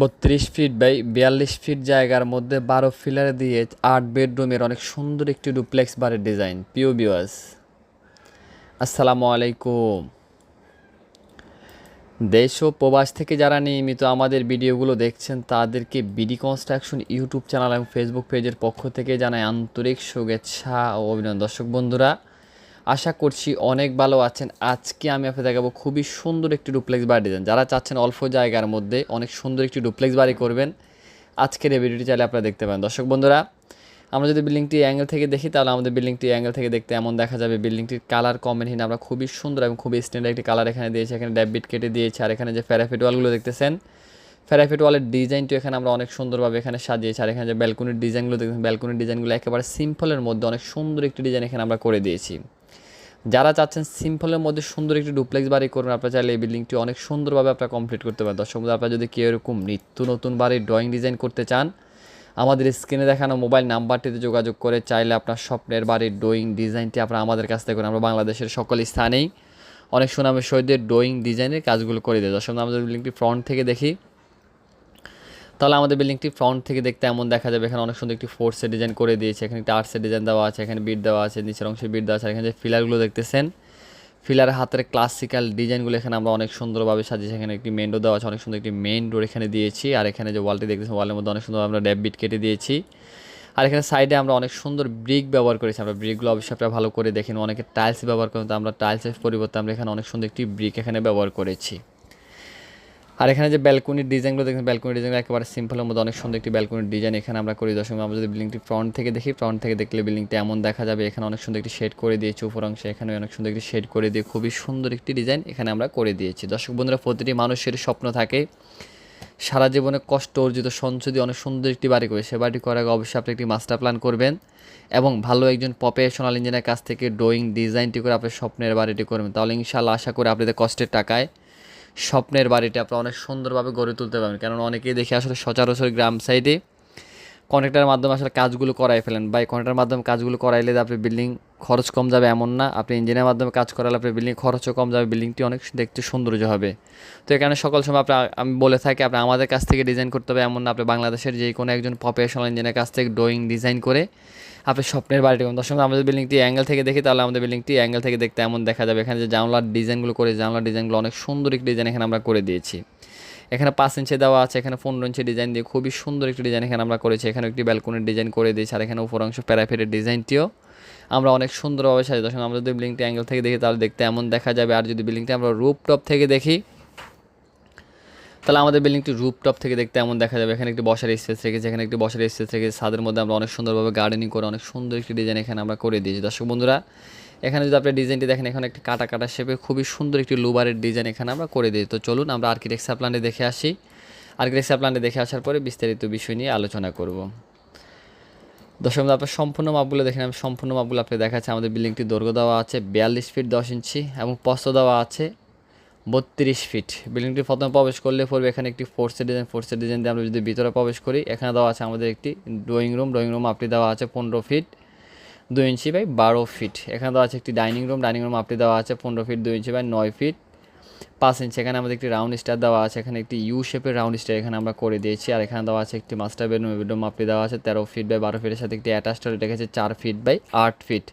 বত্রিশ feet by বিয়াল্লিশ fit জায়গার মধ্যে বারো ফিলার দিয়ে আট বেডরুমের অনেক সুন্দর একটি ডুপ্লেক্স বাড়ির ডিজাইন পিও বিওয়াস আসসালামু আলাইকুম। দেশ ও প্রবাস থেকে যারা নিয়মিত আমাদের ভিডিওগুলো দেখছেন, তাদেরকে বিডি কনস্ট্রাকশন ইউটিউব চ্যানেল এবং ফেসবুক পেজের পক্ষ থেকে জানাই আন্তরিক শুভেচ্ছা ও অভিনন্দন। দর্শক বন্ধুরা আশা করছি অনেক ভালো আছেন। আজকে আমি আপনাদের দেখাবো খুবই সুন্দর একটি ডুপ্লেক্স বাড়ি ডিজাইন যারা চাচ্ছেন অল্প জায়গার মধ্যে অনেক সুন্দর একটি ডুপ্লেক্স বাড়ি করবেন, আজকের এই ভিডিওটি চাইলে আপনারা দেখতে পারেন। দর্শক বন্ধুরা, আমরা যদি বিল্ডিংটি অ্যাঙ্গেল থেকে দেখি, তাহলে আমাদের বিল্ডিংটি অ্যাঙ্গেল থেকে দেখতে এমন দেখা যাবে। বিল্ডিংটির কালার কম্বিনেশন আমরা খুবই সুন্দর এবং খুবই স্ট্যান্ডার্ড একটি কালার এখানে দিয়েছি, এখানে ড্যাবিট কেটে দিয়েছি, আর এখানে যে ফ্যারাফিট ওয়ালগুলো দেখতেছেন ফ্যারাফিট ওয়ালের ডিজাইনটি এখানে আমরা অনেক সুন্দরভাবে এখানে সাজিয়েছি, আর এখানে যে ব্যালকনির ডিজাইনগুলো দেখতেছেন ব্যালকনির ডিজাইনগুলো একেবারে সিম্পলের মধ্যে অনেক সুন্দর একটি ডিজাইন এখানে আমরা করে দিয়েছি। যারা চাচ্ছেন সিম্পলের মধ্যে সুন্দর একটি ডুপ্লেক্স বাড়ি করবেন আপনারা চাইলে এই বিল্ডিংটি অনেক সুন্দরভাবে আপনারা কমপ্লিট করতে পারেন। দর্শক আপনারা যদি কেউ এরকম নিত্য নতুন বাড়ির ড্রয়িং ডিজাইন করতে চান, আমাদের স্ক্রিনে দেখানো মোবাইল নাম্বারটিতে যোগাযোগ করে চাইলে আপনার স্বপ্নের বাড়ির ড্রয়িং ডিজাইনটি আপনারা আমাদের কাছ থেকে করেন। আমরা বাংলাদেশের সকল স্থানেই অনেক সুনামের সহিত ড্রয়িং ডিজাইনের কাজগুলো করে দিই। দর্শক আমাদের বিল্ডিংটি ফ্রন্ট থেকে দেখি তাহলে আমাদের বিল্ডিংটি ফ্রন্ট থেকে দেখতে এমন দেখা যাবে। এখানে অনেক সুন্দর একটি ফোর্সের ডিজাইন করে দিয়েছে। এখানে একটা আর্টসের ডিজাইন দেওয়া আছে, এখানে বিট দেওয়া আছে, নিচের অংশে বিট দেওয়া আছে এখানে যে ফিলারগুলো দেখতেছেন ফিলার হাতের ক্লাসিক্যাল ডিজাইনগুলো এখানে আমরা অনেক সুন্দরভাবে সাজিয়েছি। এখানে একটি মেন দেওয়া আছে, অনেক সুন্দর একটি মেন ডোর এখানে দিয়েছি। আর এখানে যে ওয়ালটি দেখতেছেন ওয়ালের মধ্যে অনেক সুন্দর আমরা ড্যাব বিট কেটে দিয়েছি। আর এখানে সাইডে আমরা অনেক সুন্দর ব্রিক ব্যবহার করেছি। আমরা ব্রিকগুলো অবশ্যই আপনারা ভালো করে দেখেন। অনেকে টাইলস ব্যবহার করেন, তো আমরা টাইলসের পরিবর্তে আমরা এখানে অনেক সুন্দর একটি ব্রিক এখানে ব্যবহার করেছি। আর এখানে যে ব্যালকনির ডিজাইনগুলো দেখেন ব্যালকনির ডিজাইন একেবারে সিম্পলের মধ্যে অনেক সুন্দর একটি ব্যালকনির ডিজাইন এখানে আমরা করি। দর্শক, আমরা যদি বিল্ডিংটি ফ্রন্ট থেকে দেখি ফ্রন্ট থেকে দেখলে বিল্ডিংটা এমন দেখা যাবে, এখানে অনেক সুন্দর একটি শেড করে দিয়েছি উপর অংশে, এখানে অনেক সুন্দর একটি শেড করে দিয়ে খুবই সুন্দর একটি ডিজাইন এখানে আমরা করে দিয়েছি। দর্শক, বন্ধুরা, প্রতিটি মানুষের স্বপ্ন থাকে, সারা জীবনে কষ্ট, অর্জিত, সঞ্চয় দিয়ে অনেক সুন্দর একটি বাড়ি করে সে বাড়ি করার আগে অবশ্যই আপনি একটি মাস্টার প্ল্যান করবেন এবং ভালো একজন প্রফেশনাল ইঞ্জিনিয়ার কাছ থেকে ড্রয়িং ডিজাইনটি করে আপনার স্বপ্নের বাড়িটি করবেন। তাহলে ইনশাল্লাহ আশা করি আপনাদের কষ্টের টাকায় স্বপ্নের বাড়িটা আপনারা অনেক সুন্দরভাবে গড়ে তুলতে পারবেন। কারণ অনেকেই দেখে আসলে সচরাচর গ্রাম সাইডে কন্ট্রাক্টারের মাধ্যমে আসলে কাজগুলো করাই ফেলেন। বা কন্ট্রাক্টারের মাধ্যমে কাজগুলো করাইলে আপনি বিল্ডিং খরচ কম যাবে এমন না। আপনি ইঞ্জিনের মাধ্যমে কাজ করালে আপনি বিল্ডিং খরচও কম যাবে বিল্ডিংটি অনেক দেখতে সৌন্দর্য হবে। তো এখানে সকল সময় আপনার আমি বলে থাকি, আপনি আমাদের কাছ থেকে ডিজাইন করতে হবে এমন না। আপনি বাংলাদেশের যে কোনো একজন প্রফেশনাল ইঞ্জিনিয়ার কাছ থেকে ড্রয়িং ডিজাইন করে আপনি স্বপ্নের বাড়িটি করুন। দর্শক, আমাদের বিল্ডিংটি অ্যাঙ্গেল থেকে দেখি, তাহলে আমাদের বিল্ডিংটি অ্যাঙ্গেল থেকে দেখতে এমন দেখা যাবে। এখানে যে জানলার ডিজাইনগুলো করে, জানলার ডিজাইনগুলো অনেক সুন্দর একটি ডিজাইন এখানে আমরা করে দিয়েছি। এখানে পাঁচ ইঞ্চি দেওয়া আছে, এখানে পনেরো ইঞ্চি ডিজাইন দিয়ে খুবই সুন্দর একটি ডিজাইন এখানে আমরা করেছি। এখানে একটি ব্যালকনির ডিজাইন করে দিয়েছি, আর এখানে উপর অংশ প্যারাফেটের ডিজাইনটিও আমরা অনেক সুন্দরভাবে সাজি দর্শক, আমরা যদি বিল্ডিংটি অ্যাঙ্গেল থেকে দেখি, তাহলে দেখতে এমন দেখা যাবে। আর যদি বিল্ডিংটি আমরা রুপ টপ থেকে দেখি, তাহলে আমাদের বিল্ডিংটি রুপ টপ থেকে দেখতে এমন দেখা যাবে। এখানে একটি বসার স্পেস রেখেছি, এখানে একটি বসার স্পেস রেখেছি। ছাদের মধ্যে আমরা অনেক সুন্দরভাবে গার্ডেনিং করে, অনেক সুন্দর একটি ডিজাইন এখানে আমরা করে দিয়েছি। দর্শক, বন্ধুরা, এখানে যদি আপনি ডিজাইনটি দেখেন, এখানে একটি কাটা কাটা শেপে খুবই সুন্দর একটি লুবারের ডিজাইন এখানে আমরা করে দিই তো চলুন, আমরা আর্কিটেকচার প্ল্যানে দেখে আসি। আর্কিটেকচার প্ল্যানে দেখে আসার পরে বিস্তারিত বিষয় নিয়ে আলোচনা করব। বন্ধু, আপনার সম্পূর্ণ মাপগুলো দেখেন আমি সম্পূর্ণ মাপগুলো আপনি দেখাচ্ছি। আমাদের বিল্ডিংটি দৈর্ঘ্য দেওয়া আছে বিয়াল্লিশ ফিট দশ ইঞ্চি এবং পস্ত দেওয়া আছে বত্রিশ ফিট। বিল্ডিংটি প্রথমে প্রবেশ করলে পড়বে এখানে একটি ফোর্সের ডিজাইন ফোর্সের ডিজাইন দিয়ে আমরা যদি ভিতরে প্রবেশ করি এখানে দেওয়া আছে আমাদের একটি ড্রয়িং রুম ড্রয়িং রুম আপনি দেওয়া আছে পনেরো ফিট দুই ইঞ্চি বাই বারো ফিট। এখানে দেওয়া আছে একটি ডাইনিং রুম ডাইনিং রুম আপনি দেওয়া আছে পনেরো ফিট দুই ইঞ্চি বাই নয় ফিট। পাঁচ ইঞ্চি এখানে আমাদের একটি রাউন্ড স্টার দেওয়া আছে এখানে একটি ইউ শেপের রাউন্ড স্টার এখানে আমরা করে দিয়েছি আর এখানে দেওয়া আছে একটি মাস্টার বেডরুম বেডরুম আপনি দেওয়া আছে তেরো ফিট বাই বারো ফিটের সাথে একটি অ্যাটাচ টয়লেট রেখেছে চার ফিট বাই আট ফিট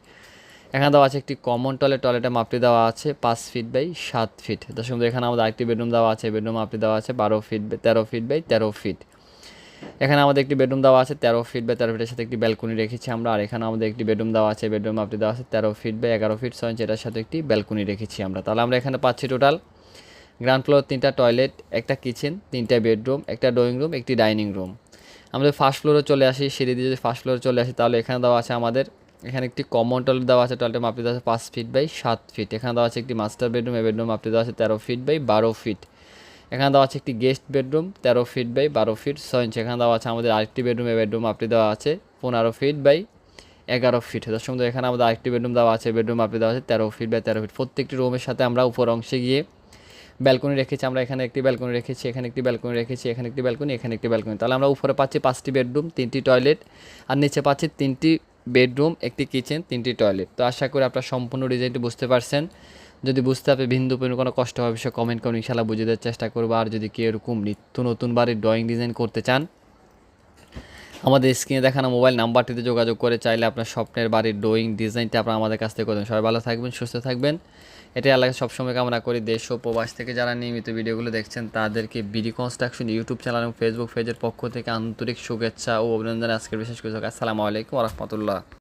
এখানে দেওয়া আছে একটি কমন টয়লেট টয়লেটের মাপটি দেওয়া আছে পাঁচ ফিট বাই সাত ফিট বন্ধু, এখানে আমাদের আরেকটি বেডরুম দেওয়া আছে বেডরুম মাপটি দেওয়া আছে বারো ফিট তেরো ফিট বাই তেরো ফিট এখানে আমাদের একটি বেডরুম দেওয়া আছে তেরো ফিট বাই তেরো ফিটের সাথে একটি ব্যালকনি রেখেছি আমরা আর এখানে আমাদের একটি বেডরুম দেওয়া আছে বেডরুম আপনি দেওয়া আছে তেরো ফিট বাই এগারো ফিট ছয় ইঞ্চি এটার সাথে একটি ব্যালকনি রেখেছি আমরা। তাহলে আমরা এখানে পাচ্ছি টোটাল গ্রাউন্ড ফ্লোর তিনটা টয়লেট, একটা কিচেন, তিনটা বেডরুম, একটা ড্রয়িং রুম, একটি ডাইনিং রুম। আমাদের ফার্স্ট ফ্লোরে চলে আসি, সিঁড়ি দিয়ে যদি ফার্স্ট ফ্লোরে চলে আসি, তাহলে এখানে দেওয়া আছে আমাদের, এখানে একটি কমন টয়লেট দেওয়া আছে, টয়লেটের মাপটি দেওয়া আছে পাঁচ ফিট বাই সাত ফিট। এখানে দেওয়া আছে একটি মাস্টার বেডরুম, এই বেডরুম মাপটি দেওয়া আছে তেরো ফিট বাই বারো ফিট। এখানে দেওয়া আছে একটি গেস্ট বেডরুম, তেরো ফিট বাই বারো ফিট ছয় ইঞ্চি। এখানে দেওয়া আছে আমাদের আরেকটি বেডরুম, এই বেডরুম আপনি দেওয়া আছে পনেরো ফিট বাই এগারো ফিট। দর্শক এখানে আমাদের আরেকটি বেডরুম দেওয়া আছে বেডরুম আপনি দেওয়া আছে তেরো ফিট বাই তেরো ফিট। প্রত্যেকটি রুমের সাথে আমরা উপর অংশে গিয়ে ব্যালকনি রেখেছি, আমরা এখানে একটি ব্যালকনি রেখেছি, এখানে একটি ব্যালকনি রেখেছি, এখানে একটি ব্যালকনি, এখানে একটি ব্যালকনি। তাহলে আমরা উপরে পাচ্ছি পাঁচটি বেডরুম, তিনটি টয়লেট, আর নিচে পাচ্ছি তিনটি বেডরুম, একটি কিচেন, তিনটি টয়লেট। তো আশা করি আপনারা সম্পূর্ণ ডিজাইনটি বুঝতে পারছেন। যদি বুঝতে হবে বিন্দু পরিমাণ কোনো কষ্ট হবে সে কমেন্ট করুন ইনশাল্লাহ বুঝে দেওয়ার চেষ্টা করব। আর যদি কেউ এরকম নিত্য নতুন বাড়ির ড্রয়িং ডিজাইন করতে চান আমাদের স্ক্রিনে দেখানো মোবাইল নাম্বারটিতে যোগাযোগ করে চাইলে আপনার স্বপ্নের বাড়ির ড্রয়িং ডিজাইনটা আপনারা আমাদের কাছ থেকে করবেন সবাই ভালো থাকবেন, সুস্থ থাকবেন। এটাই আল্লাহকে সবসময় কামনা করি, দেশ ও প্রবাস থেকে যারা নিয়মিত ভিডিওগুলো দেখছেন, তাদেরকে বিডি কনস্ট্রাকশন ইউটিউব চ্যানেল এবং ফেসবুক পেজের পক্ষ থেকে আন্তরিক শুভেচ্ছা ও অভিনন্দন আজকের বিশেষ করে। আসসালামু আলাইকুম রহমতুল্লাহ।